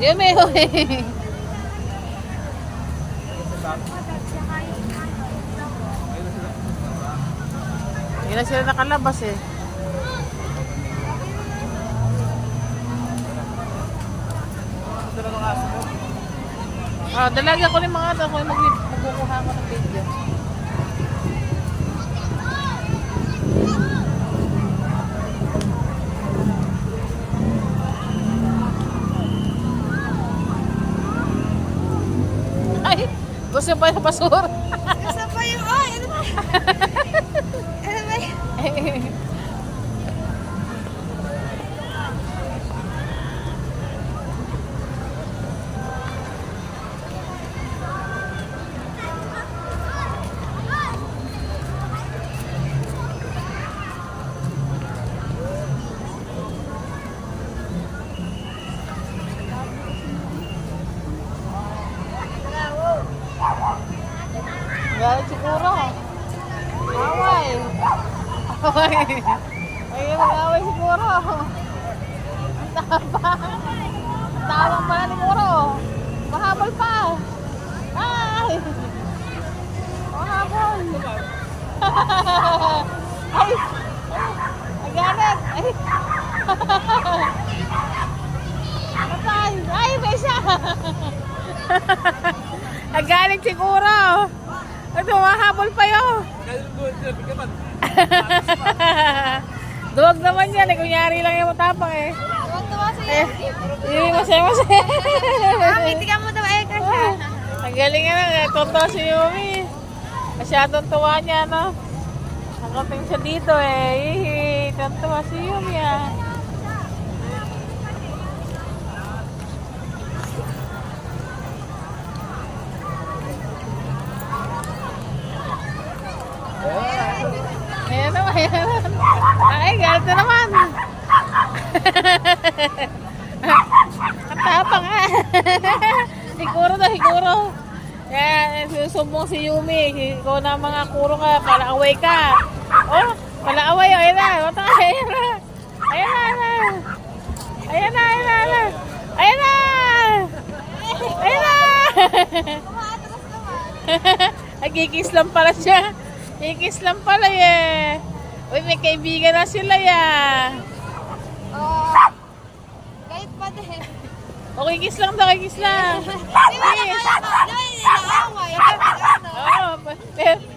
Yumi, huy. Hindi na sila nakalabas eh. Ah, dalaga ko rin mga ito. Ako yung mag- magkukuha ko ng video. Ay, gusto pa yung basura. Away. Ay, mag-away siguro. Ang tapang. Ang tapang pala ni Muro. Mahabol pa. Ay! Mahabol. Ay! Galit. Ay! Patay. Ay, may isa. Nagalit siguro. Ito, mahabol pa yun. Duwag naman yan eh. Kunyari lang yung matapang eh. Tuwa-tuwa sa'yo. Eh, hindi masaya masaya. Mami, tingnan mo daw eh kasi. Ang galing nga lang eh. Tonto si Yumi. Masyadong tuwa niya, no? Nakating siya dito eh. Hihi. Tonto si Yumi ah. Ayan naman, ayan naman. Ay, galit na naman. Ang tapang nga. siguro na, siguro. Kaya susumbong si Yumi. Ikaw na mga kuro ka, palaaway ka. Oh, palaaway. Oh, ayan na. Ayan na. Ayan na, ayan na. Ayan na, ayan na, ayan na. Ayan na. Nagkikis lang pala siya. Kikis lang pala eh. Uy, may kaibigan na sila ya. Oh. Kahit pa din. O, kikis lang daw, kikis lang. Di ba naman, di ba nila away? Di ba, ano? Oo, pero